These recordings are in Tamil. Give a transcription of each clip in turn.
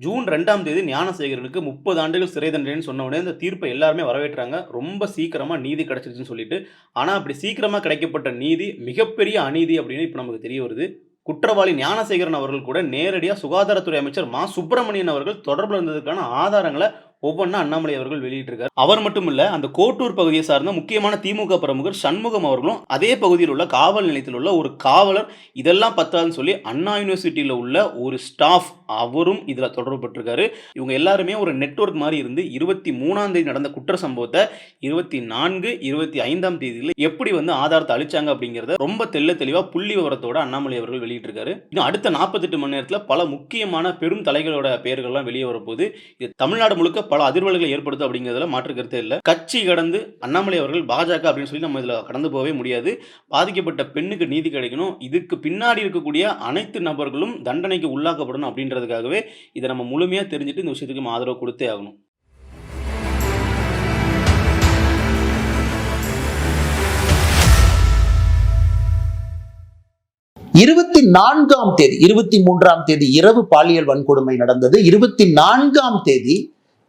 ஜூன் ரெண்டாம் தேதி ஞானசேகரனுக்கு முப்பது ஆண்டுகள் சிறை தண்டனைன்னு சொன்ன உடனே இந்த தீர்ப்பை எல்லாருமே வரவேற்றாங்க. ரொம்ப சீக்கிரமாக நீதி கிடச்சிருச்சுன்னு சொல்லிட்டு. ஆனால் அப்படி சீக்கிரமாக கிடைக்கப்பட்ட நீதி மிகப்பெரிய அநீதி அப்படின்னு இப்போ நமக்கு தெரிய வருது. குற்றவாளி ஞானசேகரன் அவர்கள் கூட நேரடியாக சுகாதாரத்துறை அமைச்சர் மா. சுப்பிரமணியன் அவர்கள் தொடர்பில் இருந்ததுக்கான ஆதாரங்களை ஒவ்வொன்றா அண்ணாமலை அவர்கள் வெளியிட்டிருக்கார். அவர் மட்டும் இல்ல அந்த கோட்டூர் பகுதியை சார்ந்த முக்கியமான திமுக பிரமுகர் சண்முகம் அவர்களும் அதே பகுதியில் உள்ள காவல் நிலையத்தில் உள்ள ஒரு காவலர் இதெல்லாம் பத்தாதுன்னு சொல்லி அண்ணா யூனிவர்சிட்டியில் உள்ள ஒரு ஸ்டாஃப் அவரும் இதில் தொடர்புபட்டிருக்காரு இவங்க எல்லாருமே ஒரு நெட்வொர்க் மாதிரி இருந்து இருபத்தி மூணாம் தேதி நடந்த குற்ற சம்பவத்தை இருபத்தி நான்கு இருபத்தி ஐந்தாம் தேதியில் எப்படி வந்து ஆதாரத்தை அழிச்சாங்க அப்படிங்கிறத ரொம்ப தெல்ல தெளிவாக புள்ளி விவரத்தோட அண்ணாமலை அவர்கள் வெளியிட்டிருக்காரு. இன்னும் அடுத்த நாற்பத்தெட்டு மணி நேரத்தில் பல முக்கியமான பெரும் தலைகளோட பெயர்கள்லாம் வெளியே வரப்போகுது. இது தமிழ்நாடு முழுக்க பல அதிர்வலைகளை ஏற்படுத்தும் அப்படிங்கிறதுல மாற்று கருத்தே இல்லை. கட்சி கடந்து அண்ணாமலை அவர்கள் பாஜக அப்படின்னு சொல்லி நம்ம இதில் கடந்து போகவே முடியாது. பாதிக்கப்பட்ட பெண்ணுக்கு நீதி கிடைக்கணும். இதுக்கு பின்னாடி இருக்கக்கூடிய அனைத்து நபர்களும் தண்டனைக்கு உள்ளாக்கப்படணும் அப்படின்றதுக்காகவே இதை நம்ம முழுமையாக தெரிஞ்சுட்டு இந்த விஷயத்துக்கு ஆதரவு கொடுத்தே ஆகணும். இருபத்தி நான்காம் தேதி இருபத்தி மூன்றாம் தேதி இரவு பாலியல் வன்கொடுமை நடந்தது. இருபத்தி நான்காம் தேதி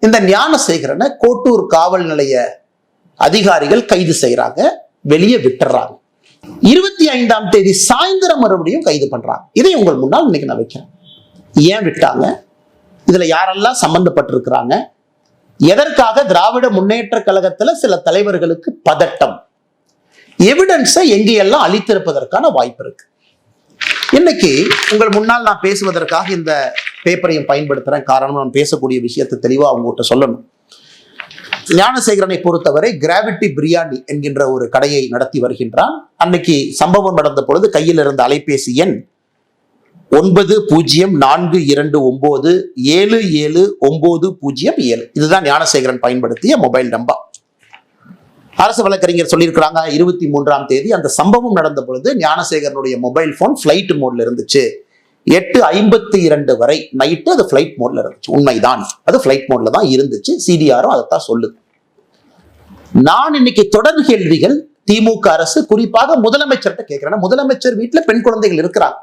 இந்த ஞானசேகரனை கோட்டூர் காவல் நிலைய அதிகாரிகள் கைது செய்யறாங்க வெளியே விட்டுறாங்க. இருபத்தி ஐந்தாம் தேதி சாயந்தரம் மறுபடியும் கைது பண்றாங்க. இதை உங்கள் முன்னால் இன்னைக்கு நான் வைக்கிறேன். ஏன் விட்டாங்க? இதுல யாரெல்லாம் சம்பந்தப்பட்டிருக்கிறாங்க? எதற்காக திராவிட முன்னேற்ற கழகத்துல சில தலைவர்களுக்கு பதட்டம்? எவிடன்ஸை எங்கேயெல்லாம் அளித்திருப்பதற்கான வாய்ப்பு இருக்கு. இன்னைக்கு உங்கள் முன்னால் நான் பேசுவதற்காக இந்த பேப்பரையும் பயன்படுத்துறேன். காரணம் நான் பேசக்கூடிய விஷயத்தை தெளிவாக அவங்ககிட்ட சொல்லணும். ஞானசேகரனை பொறுத்தவரை கிராவிட்டி பிரியாணி என்கின்ற ஒரு கடையை நடத்தி வருகின்றான். அன்னைக்கு சம்பவம் நடந்த பொழுது கையில் இருந்த அலைபேசி எண் ஒன்பது பூஜ்ஜியம் நான்கு இரண்டு ஒன்பது ஏழு ஏழு ஒன்பது பூஜ்ஜியம் ஏழு. இதுதான் ஞானசேகரன் பயன்படுத்திய மொபைல் நம்பர். அரசு வழக்கறிஞர் சொல்லியிருக்கிறாங்க இருபத்தி மூன்றாம் தேதி அந்த சம்பவம் நடந்த பொழுது ஞானசேகரனுடைய மொபைல் போன் ஃபிளைட் மோட்ல இருந்துச்சு. எட்டு ஐம்பத்தி இரண்டு வரை நைட்டு அது ஃபிளைட் மோட்ல இருந்துச்சு. உண்மைதான். அது ஃபிளைட் மோட்ல தான் இருந்துச்சு. சிடிஆரும் அதைத்தான் சொல்லுது. நான் இன்னைக்கு தொடர் கேள்விகள் திமுக அரசு குறிப்பாக முதலமைச்சர்கிட்ட கேட்கிறேன். முதலமைச்சர் வீட்டுல பெண் குழந்தைகள் இருக்கிறாங்க.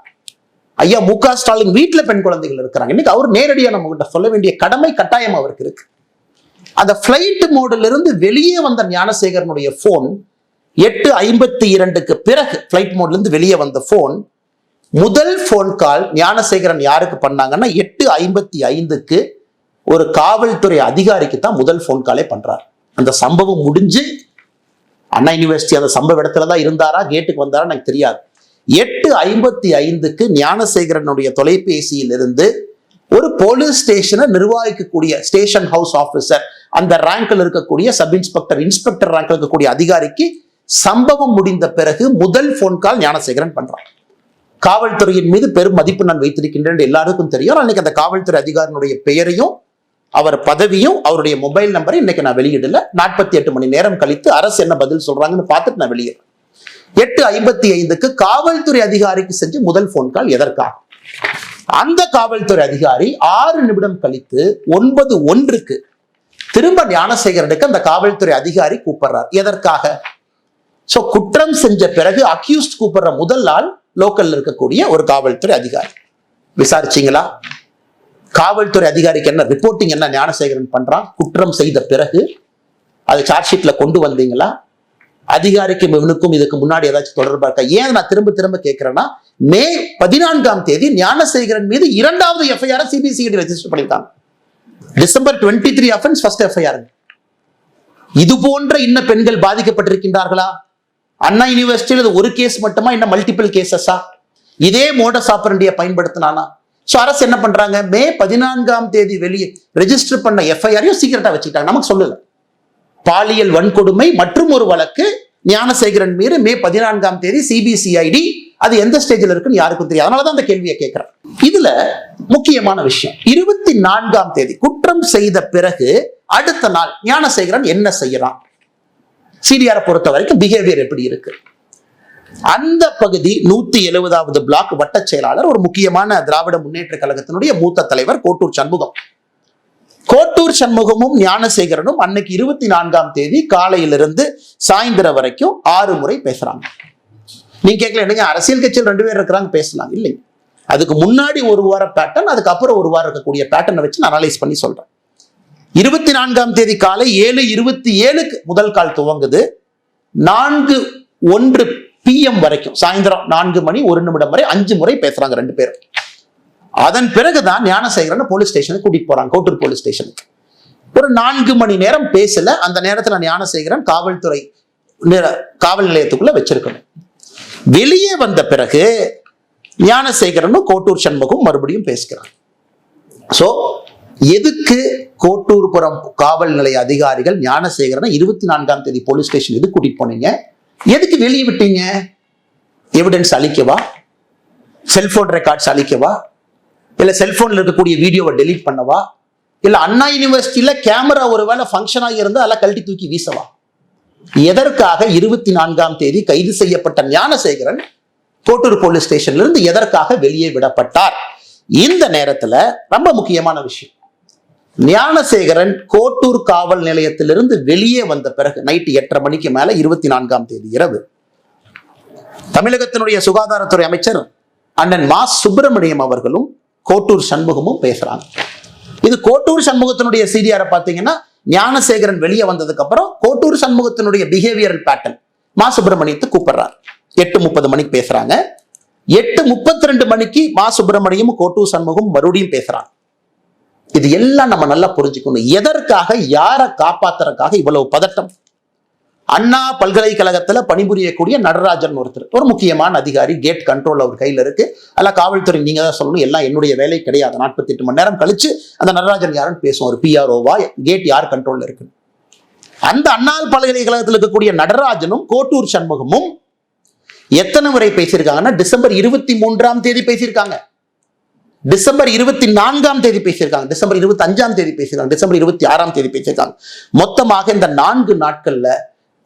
ஐயா மு க ஸ்டாலின் வீட்டுல பெண் குழந்தைகள் இருக்கிறாங்க. இன்னைக்கு அவர் நேரடியாக நம்ம கிட்ட சொல்ல வேண்டிய கடமை கட்டாயம் அவருக்கு இருக்கு. அந்த ஃப்ளைட் மோடிலிருந்து வெளியே வந்த ஞானசேகரனுடைய ஃபோன் எட்டு ஐம்பத்தி இரண்டுக்கு பிறகு ஃப்ளைட் மோட்லேருந்து வெளியே வந்த ஃபோன் முதல் ஃபோன் கால் ஞானசேகரன் யாருக்கு பண்ணாங்கன்னா எட்டு ஐம்பத்தி ஐந்துக்கு ஒரு காவல்துறை அதிகாரிக்கு தான் முதல் ஃபோன் காலே பண்ணுறார் அந்த சம்பவம் முடிஞ்சு அண்ணா யூனிவர்சிட்டி அந்த சம்பவ இடத்துல தான் இருந்தாரா? கேட்டுக்கு வந்தாரா? எனக்கு தெரியாது. எட்டு ஐம்பத்தி ஐந்துக்கு ஞானசேகரனுடைய தொலைபேசியிலிருந்து ஒரு போலீஸ் ஸ்டேஷனை நிர்வகிக்கக்கூடிய ஸ்டேஷன் ஹவுஸ் ஆஃபீஸர் அந்த ரேங்க்ல இருக்கக்கூடிய சப் இன்ஸ்பெக்டர் இன்ஸ்பெக்டர் ரேங்க்ல இருக்கக்கூடிய அதிகாரிக்கு சம்பவம் முடிந்த பிறகு முதல் ஃபோன் கால் ஞானசேகரன் பண்றான். காவல்துறையின் மீது பெரும் மதிப்பு நான் வைத்திருக்கின்றேன் எல்லாருக்கும் தெரியும். அன்னைக்கு அந்த காவல்துறை அதிகாரினுடைய பெயரையும் அவர் பதவியும் அவருடைய மொபைல் நம்பரை இன்னைக்கு நான் வெளியிடல. நாற்பத்தி எட்டு மணி நேரம் கழித்து அரசு என்ன பதில் சொல்றாங்கன்னு பார்த்துட்டு நான் வெளியிடுறேன் எட்டு ஐம்பத்தி ஐந்துக்கு காவல்துறை அதிகாரிக்கு செஞ்சு முதல் ஃபோன் கால் எதற்காக? அந்த காவல்துறை அதிகாரி ஆறு நிமிடம் கழித்து ஒன்பது ஒன்றுக்கு திரும்ப ஞானசேகரனுக்கு அந்த காவல்துறை அதிகாரி கூப்பிடுறார். எதற்காக? சோ குற்றம் செஞ்ச பிறகு அக்யூஸ்ட் கூப்பிடுற முதல் ஆள் லோக்கல்ல இருக்கக்கூடிய ஒரு காவல்துறை அதிகாரி. விசாரிச்சீங்களா? காவல்துறை அதிகாரிக்கு என்ன ரிப்போர்ட்டிங் என்ன ஞானசேகரன் பண்றான்? குற்றம் செய்த பிறகு அது சார்ஜ் ஷீட்ல கொண்டு வந்தீங்களா? அதிகாரிக்கும் இவனுக்கும் இதுக்கு முன்னாடி ஏதாச்சும் தொடர்பா இருக்கா? ஏன் நான் திரும்ப திரும்ப கேட்கிறேன்னா மே பதினான்காம் தேதி ஞானசேகரன் மீது இரண்டாவது எஃப்ஐஆர் சிபிசிஐடி ரெஜிஸ்டர் பண்ணிட்டாங்க December twenty three offence first FIR இது போன்ற இன்ன பெண்கள் பாதிக்கப்பட்டிருக்கின்றார்களா? அண்ணா யூனிவர்சிட்டியில் ஒரு கேஸ் மட்டுமா? இன்னும் மல்டிபிள் கேசஸா இதே மோடஸ் ஆப்பரண்டியை பயன்படுத்தினானா? ஸோ அரசு என்ன பண்றாங்க? மே பதினான்காம் தேதி வெளியே ரெஜிஸ்டர் பண்ண எஃப்ஐஆரையும் சீக்கிரட்டா வச்சுக்கிட்டாங்க. நமக்கு சொல்லல. பாலியல் வன்கொடுமை மற்றும் ஒரு வழக்கு ஞானசேகரன் மீது மே பதினான்காம் தேதி சிபிசிஐடி அது எந்த ஸ்டேஜில் இருக்குன்னு யாருக்கும் தெரியாது. அதனால தான் அந்த கேள்வியை கேட்கிறேன் இதுல முக்கியமான விஷயம். இருபத்தி நான்காம் தேதி குற்றம் செய்த பிறகு அடுத்த நாள் ஞானசேகரன் என்ன செய்யறான்? சிடிஆரை பொறுத்த வரைக்கும் பிஹேவியர் எப்படி இருக்கு? அந்த பகுதி நூத்தி எழுபதாவது பிளாக் வட்ட செயலாளர் ஒரு முக்கியமான திராவிட முன்னேற்ற கழகத்தினுடைய மூத்த தலைவர் கோட்டூர் சண்முகம். கோட்டூர் சண்முகமும் ஞானசேகரனும் அன்னைக்கு இருபத்தி நான்காம் தேதி காலையிலிருந்து சாயந்தரம் வரைக்கும் ஆறு முறை பேசுறாங்க. நீங்க கேட்கல என்னங்க அரசியல் கட்சியில் ரெண்டு பேர் இருக்கிறாங்க பேசலாம். இல்லை. அதுக்கு முன்னாடி ஒரு வார பேட்டர்ன் அதுக்கப்புறம் ஒரு வாரம் இருக்கக்கூடிய பேட்டர்னை வச்சு நான் அனலைஸ் பண்ணி சொல்றேன். இருபத்தி நான்காம் தேதி காலை ஏழு இருபத்தி ஏழுக்கு முதல் கால் துவங்குது. நான்கு ஒன்று பிஎம் வரைக்கும் சாயந்தரம் நான்கு மணி ஒரு நிமிடம் வரை அஞ்சு முறை பேசுறாங்க ரெண்டு பேரும். அதன் பிறகுதான் ஞானசேகரன் போலீஸ் ஸ்டேஷனுக்கு கூட்டிட்டு போறாங்க கோட்டூர் போலீஸ் ஸ்டேஷனுக்கு ஒரு நான்கு மணி நேரம் பேசல அந்த நேரத்துல ஞானசேகரன் காவல்துறை நிற- காவல் நிலையத்துக்குள்ள வச்சிருக்கணும். வெளியே வந்த பிறகு ஞானசேகரனும் கோட்டூர் சண்முகம் மறுபடியும் பேசுகிறார். ஸோ எதுக்கு கோட்டூர்புரம் காவல் நிலைய அதிகாரிகள் ஞானசேகரனை இருபத்தி நான்காம் தேதி போலீஸ் ஸ்டேஷன் எதுக்கு கூட்டிட்டு போனீங்க? எதுக்கு வெளியே விட்டீங்க? எவிடன்ஸ் அழிக்கவா செல்போன் ரெக்கார்ட்ஸ் அழிக்கவா இல்லை செல்போனில் இருக்கக்கூடிய வீடியோவை டெலீட் பண்ணவா? இல்லை அண்ணா யூனிவர்சிட்டியில் கேமரா ஒருவேளை ஃபங்க்ஷன் ஆகி இருந்தால் அதெல்லாம் கழட்டி தூக்கி வீசவா? எதற்காக இருபத்தி நான்காம் தேதி கைது செய்யப்பட்ட ஞானசேகரன் கோட்டூர் போலீஸ் ஸ்டேஷன்ல இருந்து எதற்காக வெளியே விடப்பட்டார்? இந்த நேரத்துல ரொம்ப முக்கியமான விஷயம். ஞானசேகரன் கோட்டூர் காவல் நிலையத்திலிருந்து வெளியே வந்த பிறகு நைட்டு எட்டரை மணிக்கு மேல இருபத்தி நான்காம் தேதி இரவு தமிழகத்தினுடைய சுகாதாரத்துறை அமைச்சர் அண்ணன் மா. சுப்பிரமணியம் அவர்களும் கோட்டூர் சண்முகமும் பேசுறாங்க. இது கோட்டூர் சண்முகத்தினுடைய சிடிஆரை பார்த்தீங்கன்னா ஞானசேகரன் வெளியே வந்ததுக்கு அப்புறம் கோட்டூர் சண்முகத்தினுடைய பிஹேவியரல் பேட்டர்ன் மா சுப்பிரமணியத்தை கூப்பிடுறார். எட்டு முப்பது மணிக்கு பேசுறாங்க. எட்டு முப்பத்தி ரெண்டு மணிக்கு மா சுப்பிரமணியம் கோட்டூர் சண்முகம் மறுபடியும் பேசுறாங்க. இது எல்லாம் நம்ம நல்லா புரிஞ்சுக்கணும். எதற்காக யாரை காப்பாத்துறதுக்காக இவ்வளவு பதட்டம்? அண்ணா பல்கலைக்கழகத்தில் பணிபுரியக்கூடிய நடராஜன் ஒருத்தர். ஒரு முக்கியமான அதிகாரி கேட் கண்ட்ரோல் அவர் கையில் இருக்கு. அல்ல காவல்துறை நீங்கள் தான் சொல்லணும் எல்லாம் என்னுடைய வேலை கிடையாது. நாற்பத்தி எட்டு மணி நேரம் கழிச்சு அந்த நடராஜன் யாருன்னு பேசுவோம். ஒரு பிஆர்ஓவா கேட் யார் கண்ட்ரோலில் இருக்கு அந்த அண்ணா பல்கலைக்கழகத்தில் இருக்கக்கூடிய நடராஜனும் கோட்டூர் சண்முகமும் எத்தனை முறை பேசியிருக்காங்கன்னா டிசம்பர் இருபத்தி மூன்றாம் தேதி பேசியிருக்காங்க. டிசம்பர் இருபத்தி நான்காம் தேதி பேசியிருக்காங்க. டிசம்பர் இருபத்தி அஞ்சாம் தேதி பேசியிருக்காங்க. டிசம்பர் இருபத்தி ஆறாம் தேதி பேசியிருக்காங்க. மொத்தமாக இந்த நான்கு நாட்கள்ல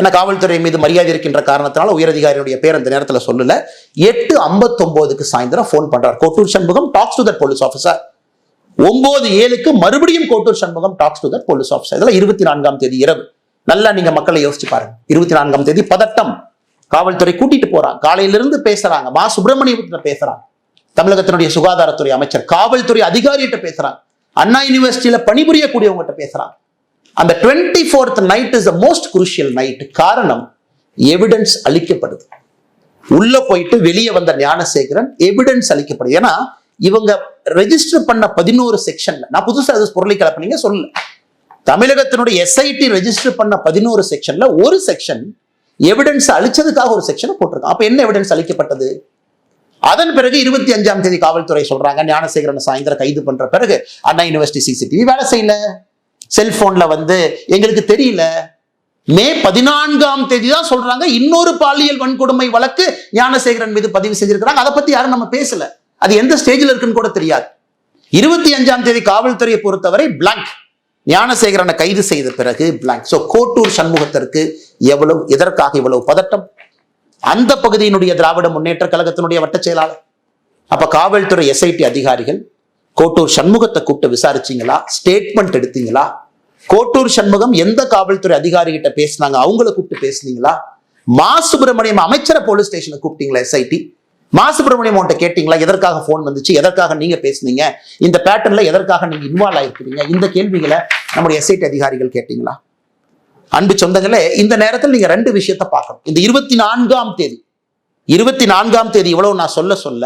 ஏன்னா காவல்துறை மீது மரியாதை இருக்கின்ற காரணத்தினால உயரதிகாரியுடைய பேர் அந்த நேரத்துல சொல்லல. எட்டு ஐம்பத்தொம்போதுக்கு சாயந்தரம் ஃபோன் பண்றார். Kottur Shanmugam talks to that police officer ஒன்பது ஏழுக்கு மறுபடியும் Kottur Shanmugam talks to that police officer இதெல்லாம் இருபத்தி நான்காம் தேதி இரவு. நல்லா நீங்க மக்களை யோசிச்சு பாருங்க. இருபத்தி நான்காம் தேதி பதட்டம். காவல்துறை கூட்டிட்டு போறாங்க. காலையிலிருந்து பேசுறாங்க. மா சுப்பிரமணியத்துல பேசுறாங்க. தமிழகத்தினுடைய சுகாதாரத்துறை அமைச்சர். காவல்துறை அதிகாரிகிட்ட பேசுறாங்க. அண்ணா யூனிவர்சிட்டியில பணிபுரியக்கூடியவங்ககிட்ட பேசுறாங்க. அந்த twenty fourth night is the most crucial night காரணம் எவிடன்ஸ் அளிக்கப்படுது. உள்ள போயிட்டு வெளியே வந்த ஞானசேகரன் எவிடன்ஸ் அளிக்கப்படுது. ஏன்னா இவங்க ரெஜிஸ்டர் பண்ண பதினோரு செக்ஷன்ல நான் புதுசாக அது பொருளை கலப்பினீங்க சொல்லல தமிழகத்தினுடைய எஸ்ஐடி ரெஜிஸ்டர் பண்ண பதினோரு செக்ஷன்ல ஒரு செக்ஷன் எவிடன்ஸ் அளிச்சதுக்காக ஒரு செக்ஷனை போட்டிருக்கான். அப்ப என்ன எவிடன்ஸ் அளிக்கப்பட்டது? அதன் பிறகு இருபத்தி அஞ்சாம் தேதி காவல்துறை சொல்றாங்க ஞானசேகரன் சாயந்தரம் கைது பண்ற பிறகு அண்ணா யூனிவர்சிட்டி சிசிடிவி வேலை செய்யல. செல்போன்ல வந்து எங்களுக்கு தெரியல. மே பதினான்காம் தேதி தான் சொல்றாங்க. இன்னொரு பாலியல் வன்கொடுமை வழக்கு ஞானசேகரன் மீது பதிவு செஞ்சிருக்கிறாங்க அதை பத்தி யாரும் நம்ம பேசல. அது எந்த ஸ்டேஜில் இருக்குன்னு கூட தெரியாது. இருபத்தி அஞ்சாம் தேதி காவல்துறையை பொறுத்தவரை பிளாங்க் ஞானசேகரனை கைது செய்த பிறகு பிளாங்க் ஸோ கோட்டூர் சண்முகத்திற்கு எவ்வளவு எதற்காக இவ்வளவு பதட்டம்? அந்த பகுதியினுடைய திராவிட முன்னேற்ற கழகத்தினுடைய வட்ட செயலாளர். அப்ப காவல்துறை எஸ்ஐடி அதிகாரிகள் கோட்டூர் சண்முகத்தை கூப்பிட்டு விசாரிச்சீங்களா? ஸ்டேட்மெண்ட் எடுத்தீங்களா? கோட்டூர் சண்முகம் எந்த காவல்துறை அதிகாரி கிட்ட பேசினாங்க? அவங்கள கூப்பிட்டு பேசுனீங்களா? மா சுப்பிரமணியம் அமைச்சரை போலீஸ் ஸ்டேஷனை கூப்பிட்டீங்களா எஸ்ஐடி மா சுப்பிரமணியம் உன்ட்ட கேட்டீங்களா? எதற்காக ஃபோன் வந்துச்சு? எதற்காக நீங்க பேசுனீங்க? இந்த பேட்டர்ன்ல எதற்காக நீங்க இன்வால்வ் ஆயிருக்கிறீங்க? இந்த கேள்விகளை நம்முடைய எஸ்ஐடி அதிகாரிகள் கேட்டீங்களா? அன்பு சொந்தங்களே இந்த நேரத்தில் நீங்க ரெண்டு விஷயத்தை பார்க்கணும். இந்த இருபத்தி நான்காம் தேதி இருபத்தி நான்காம் தேதி இவ்வளவு நான் சொல்ல சொல்ல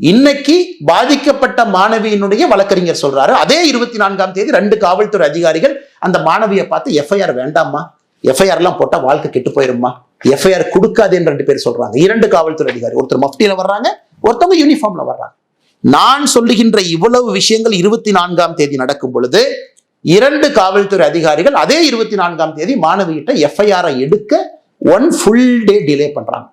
இன்னைக்கு பாதிக்கப்பட்ட மாணவியினுடைய வழக்கறிஞர் சொல்றாரு. அதே இருபத்தி நான்காம் தேதி ரெண்டு காவல்துறை அதிகாரிகள் அந்த மாணவியை பார்த்து எஃப்ஐஆர் வேண்டாமா எஃப்ஐஆர் எல்லாம் போட்டா வாழ்க்கை கெட்டு போயிருமா எஃப்ஐஆர் கொடுக்காதேன்னு ரெண்டு பேர் சொல்றாங்க. இரண்டு காவல்துறை அதிகாரி ஒருத்தர் மஃப்டியில வர்றாங்க ஒருத்தவங்க யூனிஃபார்ம்ல வர்றாங்க. நான் சொல்லுகின்ற இவ்வளவு விஷயங்கள் இருபத்தி நான்காம் தேதி நடக்கும் பொழுது இரண்டு காவல்துறை அதிகாரிகள் அதே இருபத்தி நான்காம் தேதி மாணவிகிட்ட எஃப்ஐஆரை எடுக்க ஒன் ஃபுல் டே டிலே பண்றாங்க.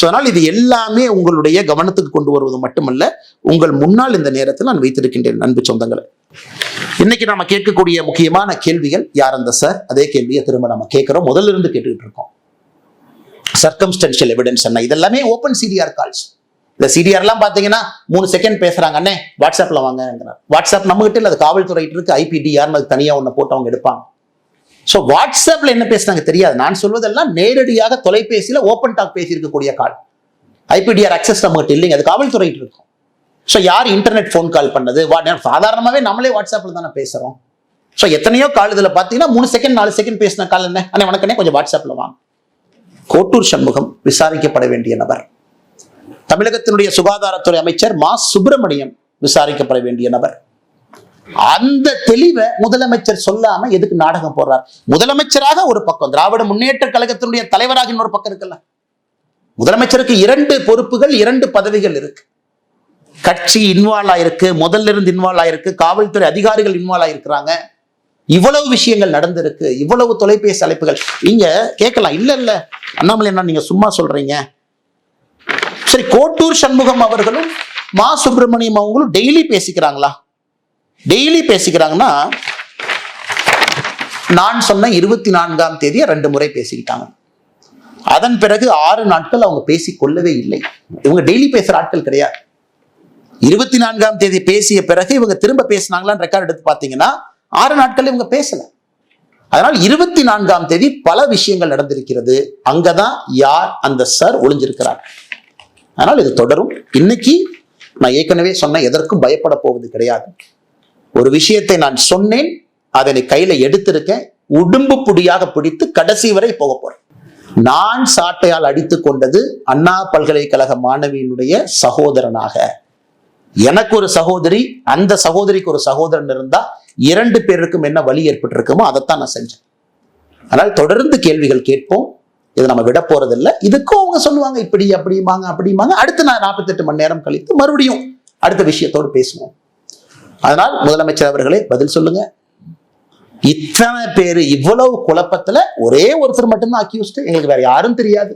ஸோ அதனால் இது எல்லாமே உங்களுடைய கவனத்துக்கு கொண்டு வருவது மட்டுமல்ல உங்கள் முன்னால் இந்த நேரத்தில் நான் வைத்திருக்கின்றேன் அன்பு சொந்தங்களை. இன்னைக்கு நாம கேட்கக்கூடிய முக்கியமான கேள்விகள் யார் அந்த சார்? அதே கேள்வியை திரும்ப நம்ம கேட்கிறோம். முதல்ல இருந்து கேட்டுக்கிட்டு இருக்கோம். சர்க்கம்ஸ்டன்ஷியல் எவிடன்ஸ் என்ன இதெல்லாமே ஓப்பன் சிடிஆர் கால்ஸ் இந்த சிடிஆர்லாம் பார்த்தீங்கன்னா மூணு செகண்ட் பேசுறாங்க அண்ணே வாட்ஸ்அப்பில் வாங்கங்கிறார். வாட்ஸ்அப் நம்ம கிட்ட இல்லை அது காவல்துறை இருக்கு ஐபிடிஆர்னு அது தனியாக ஒன்று போட்டு அவங்க எடுப்பாங்க. ஸோ வாட்ஸ்அப்பில் என்ன பேசுனாங்க தெரியாது. நான் சொல்வதெல்லாம் நேரடியாக தொலைபேசியில் ஓப்பன் டாக் பேசியிருக்கக்கூடிய கால். ஐபிடிஆர் அக்சஸ் நம்மகிட்ட இல்லைங்க. அது காவல்துறையிட்டு இருக்கும். ஸோ யார் இன்டர்நெட் ஃபோன் கால் பண்ணது? சாதாரணமாகவே நம்மளே வாட்ஸ்அப்பில் தானே பேசுகிறோம் ஸோ எத்தனையோ கால் இதில் பார்த்தீங்கன்னா மூணு செகண்ட் நாலு செகண்ட் பேசின கால் என்ன? அண்ணே வணக்கண்ணே கொஞ்சம் வாட்ஸ்அப்பில் வாங்க. கோட்டூர் சண்முகம் விசாரிக்கப்பட வேண்டிய நபர். தமிழகத்தினுடைய சுகாதாரத்துறை அமைச்சர் மா. சுப்பிரமணியம் விசாரிக்கப்பட வேண்டிய நபர். அந்த தெளிவை முதலமைச்சர் சொல்லாம எதுக்கு நாடகம் போடுறார்? முதலமைச்சராக ஒரு பக்கம் திராவிட முன்னேற்ற கழகத்தினுடைய தலைவராக இன்னொரு பக்கம் இருக்குல்ல? முதலமைச்சருக்கு இரண்டு பொறுப்புகள் இரண்டு பதவிகள் இருக்கு. கட்சி இன்வால்வ் ஆயிருக்கு முதல்ல இருந்து இன்வால்வ் ஆயிருக்கு காவல்துறை அதிகாரிகள் இன்வால்வ் ஆயிருக்கிறாங்க. இவ்வளவு விஷயங்கள் நடந்திருக்கு இவ்வளவு தொலைபேசி அழைப்புகள். நீங்க கேட்கலாம் இல்ல இல்ல. அண்ணாமலை என்ன நீங்க சும்மா சொல்றீங்க. சரி கோட்டூர் சண்முகம் அவர்களும் மா சுப்பிரமணியம் அவங்களும் டெய்லி பேசிக்கிறாங்களா? டெய்லி பேசிக்கிறாங்கன்னா நான் சொன்ன இருபத்தி நான்காம் தேதியை ரெண்டு முறை பேசிக்கிட்டாங்க. அதன் பிறகு ஆறு நாட்கள் அவங்க பேசி கொள்ளவே இல்லை. இவங்க டெய்லி பேசுற ஆட்கள் கிடையாது. இருபத்தி நான்காம் தேதி பேசிய பிறகு இவங்க திரும்ப பேசினாங்களான்னு ரெக்கார்ட் எடுத்து பார்த்தீங்கன்னா ஆறு நாட்கள் இவங்க பேசல. அதனால் இருபத்தி நான்காம் தேதி பல விஷயங்கள் நடந்திருக்கிறது. அங்கதான் யார் அந்த சார் ஒளிஞ்சிருக்கிறார். அதனால் இது தொடரும். இன்னைக்கு நான் ஏற்கனவே சொன்ன எதற்கும் பயப்பட போவது கிடையாது. ஒரு விஷயத்தை நான் சொன்னேன் அதனை கையில எடுத்திருக்கேன் உடும்பு புடியாக பிடித்து கடைசி வரை போக போறேன். நான் சாட்டையால் அடித்து கொண்டது அண்ணா பல்கலைக்கழக மாணவியினுடைய சகோதரனாக. எனக்கு ஒரு சகோதரி அந்த சகோதரிக்கு ஒரு சகோதரன் இருந்தா இரண்டு பேருக்கும் என்ன வழி ஏற்பட்டிருக்குமோ அதைத்தான் நான் செஞ்சேன். அதனால் தொடர்ந்து கேள்விகள் கேட்போம் இதை நம்ம விட போறதில்லை. இதுக்கும் அவங்க சொல்லுவாங்க இப்படி அப்படிம்பாங்க அப்படிம்பாங்க. அடுத்து நான் நாற்பத்தெட்டு மணி நேரம் கழித்து மறுபடியும் அடுத்த விஷயத்தோடு பேசுவோம். அதனால் முதலமைச்சர் அவர்களே பதில் சொல்லுங்க. இத்தனை பேர் இவ்வளவு குழப்பத்துல ஒரே ஒருத்தர் மட்டும்தான் அக்யூஸ்ட் எங்களுக்கு வேற யாரும் தெரியாது.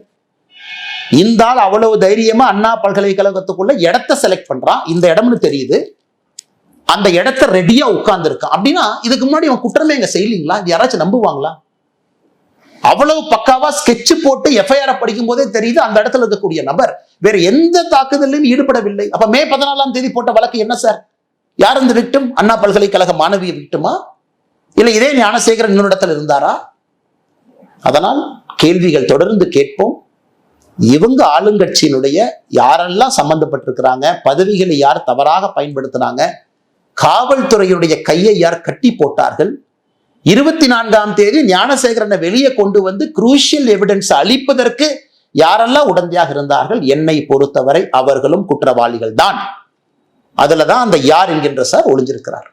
இந்த ஆள் அவ்வளவு தைரியமா அண்ணா பல்கலைக்கழகத்துக்குள்ள இடத்த செலக்ட் பண்றான். இந்த இடம்னு தெரியுது. அந்த இடத்த ரெடியா உட்கார்ந்து இருக்கான் அப்படின்னா இதுக்கு முன்னாடி அவன் குற்றமே எங்க செய்யலீங்களா? இது யாராச்சும் நம்புவாங்களா? அவ்வளவு பக்காவா ஸ்கெட்ச் போட்டு எஃப்ஐஆர் படிக்கும் போதே தெரியுது அந்த இடத்துல இருக்கக்கூடிய நபர். வேற எந்த தாக்குதலிலும் ஈடுபடவில்லை. அப்ப மே பதினாலாம் தேதி போட்ட வழக்கு என்ன சார் யார் இந்த விக்டம் அண்ணா பல்கலைக்கழக மாணவிய விக்டமா இல்லை இதே ஞானசேகரன் இன்னொரு இருந்தாரா? அதனால் கேள்விகள் தொடர்ந்து கேட்போம். இவங்க ஆளுங்கட்சியினுடைய யாரெல்லாம் சம்பந்தப்பட்டிருக்கிறாங்க? பதவிகளை யார் தவறாக பயன்படுத்தினாங்க? காவல்துறையுடைய கையை யார் கட்டி போட்டார்கள்? இருபத்தி நான்காம் தேதி ஞானசேகரனை வெளியே கொண்டு வந்து குரூஷியல் எவிடன்ஸ் அளிப்பதற்கு யாரெல்லாம் உடந்தையாக இருந்தார்கள்? என்னை பொறுத்தவரை அவர்களும் குற்றவாளிகள் தான் அதுலதான் அந்த யார் என்கின்ற சார் ஒளிஞ்சிருக்கிறார்.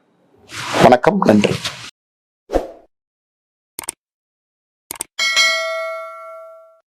வணக்கம் நன்றி.